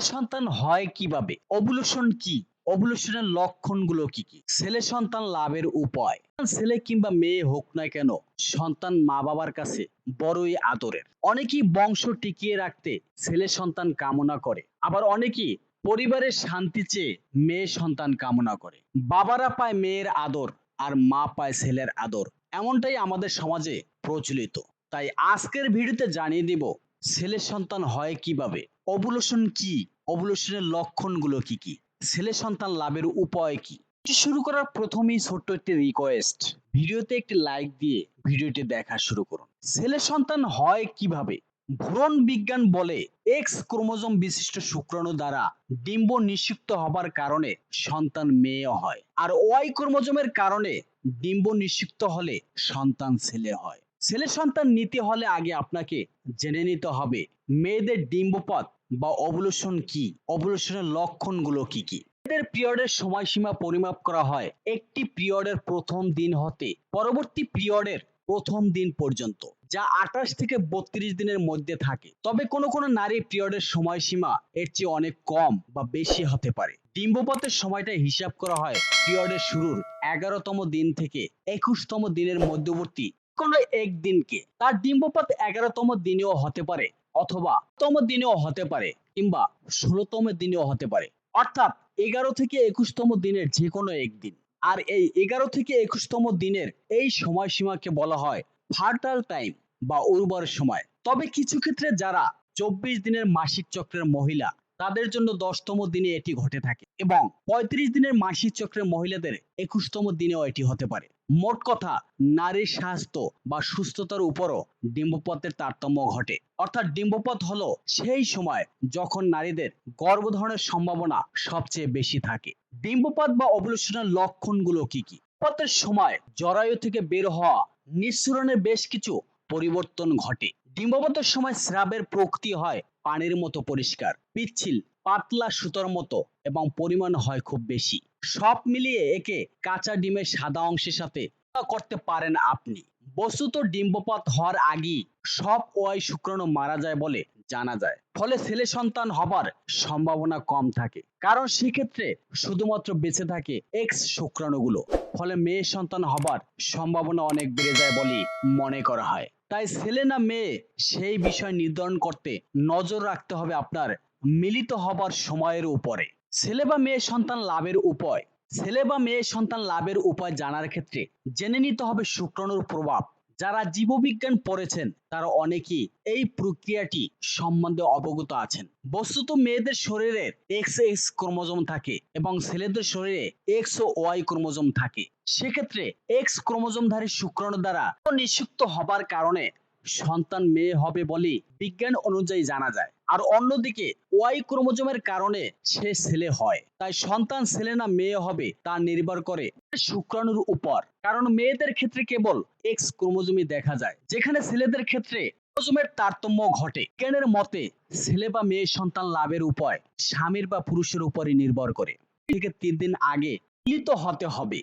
সন্তান হয় কীভাবে? অবুলেশন কি? অবুলেশনের লক্ষণগুলো কি কি? ছেলে সন্তান লাভের উপায়। ছেলে কিংবা মেয়ে হোক না কেন, সন্তান মা বাবার কাছে বড়ই আদরের। অনেকেই বংশ টিকিয়ে রাখতে ছেলে সন্তান কামনা করে। আবার অনেকেই পরিবারের শান্তি চেয়ে মেয়ে সন্তান কামনা করে। বাবারা পায় মেয়ের আদর আর মা পায় ছেলের আদর। এমনটাই আমাদের সমাজে প্রচলিত। তাই আজকের ভিডিওতে জানিয়ে দিব ছেলে সন্তান হয় কীভাবে? অবুলেশন কি? অবুলেশনের লক্ষণগুলো কি কি? ছেলে সন্তান লাভের উপায় কি? শুরু করার প্রথমেই ছোট্ট একটি রিকোয়েস্ট ভিডিওতে একটি লাইক দিয়ে ভিডিওটি দেখা শুরু করুন। ছেলে সন্তান হয় কীভাবে? ভ্রূণ বিজ্ঞান বলে এক্স ক্রোমোজোম বিশিষ্ট শুক্রাণু দ্বারা ডিম্ব নিষিক্ত হবার কারণে সন্তান মেয়ে হয়। আর ওয়াই ক্রোমোজোমের কারণে ডিম্ব নিষিক্ত হলে সন্তান ছেলে হয়। ছেলে সন্তান নিতে হলে আগে আপনাকে জেনে নিতে হবে, মেয়েদের ডিম্বপাত বা অবলুশন কি? অবলুশনের লক্ষণগুলো কি কি? এদের পিরিয়ডের সময়সীমা পরিমাপ করা হয় একটি পিরিয়ডের প্রথম দিন হতে পরবর্তী পিরিয়ডের প্রথম দিন পর্যন্ত, যা আঠাশ থেকে বত্রিশ দিনের মধ্যে থাকে। তবে কোনো কোনো নারী পিরিয়ডের সময়সীমা এর চেয়ে অনেক কম বা বেশি হতে পারে। ডিম্বপাতের সময়টা হিসাব করা হয় পিরিয়ডের শুরুর এগারোতম দিন থেকে একুশতম দিনের মধ্যবর্তী কোনো এক দিনকে তার ডিম্বপাত এগারোতম দিনেও হতে পারে অথবা তম দিনেও হতে পারে কিংবা ষোলোতম দিনেও হতে পারে। অর্থাৎ এগারো থেকে একুশতম দিনের যে কোনো একদিন। আর এই এগারো থেকে একুশতম দিনের এই সময়সীমাকে বলা হয় ফার্টাল টাইম বা উর্বর সময়। তবে কিছু ক্ষেত্রে যারা চব্বিশ দিনের মাসিক চক্রের মহিলা, তাদের জন্য দশতম দিনে এটি ঘটে থাকে এবং পঁয়ত্রিশ দিনের মাসিক চক্রের মহিলাদের একুশতম দিনেও এটি হতে পারে। মোট কথা, নারীর স্বাস্থ্য বা সুস্থতার উপরও ডিম্বপথের তারতম্য ঘটে। অর্থাৎ ডিম্বপথ হলো সেই সময় যখন নারীদের গর্ভধারণের সম্ভাবনা সবচেয়ে বেশি থাকে। ডিম্বপাত বা অবলুশনের লক্ষণগুলো কি কি? পথের সময় জরায়ু থেকে বের হওয়া নিঃসরণের বেশ কিছু পরিবর্তন ঘটে। ডিম্বপাতের সময় স্রাবের প্রকৃতি হয় পানির মতো পরিষ্কার, পিচ্ছিল, পাতলা সুতোর মতো এবং পরিমাণ হয় খুব বেশি। সব মিলিয়ে একে কাঁচা ডিমের সাদা অংশের সাথে করতে পারেন আপনি। বস্তুত ডিম্বপাত হওয়ার আগেই সব ওয়াই শুক্রাণু মারা যায় বলে জানা যায়। ফলে ছেলে সন্তান হবার সম্ভাবনা কম থাকে। কারণ সেক্ষেত্রে শুধুমাত্র বেঁচে থাকে এক্স শুক্রাণুগুলো। ফলে মেয়ে সন্তান হবার সম্ভাবনা অনেক বেড়ে যায় বলে মনে করা হয়। তাই ছেলে না মেয়ে, সেই বিষয় নির্ধারণ করতে নজর রাখতে হবে আপনার মিলিত হবার সময়ের উপরে। ছেলে বা মেয়ে সন্তান লাভের উপায়। ছেলে বা মেয়ে সন্তান লাভের উপায় জানার ক্ষেত্রে জেনে নিতে হবে শুক্রাণুর প্রভাব। যারা জীববিজ্ঞান পড়েছেন, তারা অনেকেই এই প্রক্রিয়াটি সম্বন্ধে অবগত আছেন। বস্তুত মেয়েদের শরীরে এক্স এক্স ক্রোমোজোম থাকে এবং ছেলেদের শরীরে এক্স ও ওয়াই ক্রোমোজোম থাকে। সেক্ষেত্রে এক্স ক্রোমোজোমধারী শুক্রাণু দ্বারা নিষিক্ত হবার কারণে সন্তান মেয়ে হবে বলে বিজ্ঞান অনুযায়ী জানা যায়। আর অন্যদিকে ওয়াই ক্রোমোজোমের কারণে সে ছেলে হয়। তাই সন্তান ছেলে না মেয়ে হবে তা নির্ভর করে শুক্রাণুর উপর। কারণ মেয়েদের ক্ষেত্রে কেবল এক্স ক্রোমোজোমই দেখা যায়। যেখানে ছেলেদের ক্ষেত্রে ক্রোমোজোমের তারতম্য ঘটে। বিজ্ঞানের মতে ছেলে বা মেয়ে সন্তান লাভের উপায় স্বামীর বা পুরুষের উপরই নির্ভর করে। থেকে তিন দিন আগে মিলিত হতে হবে।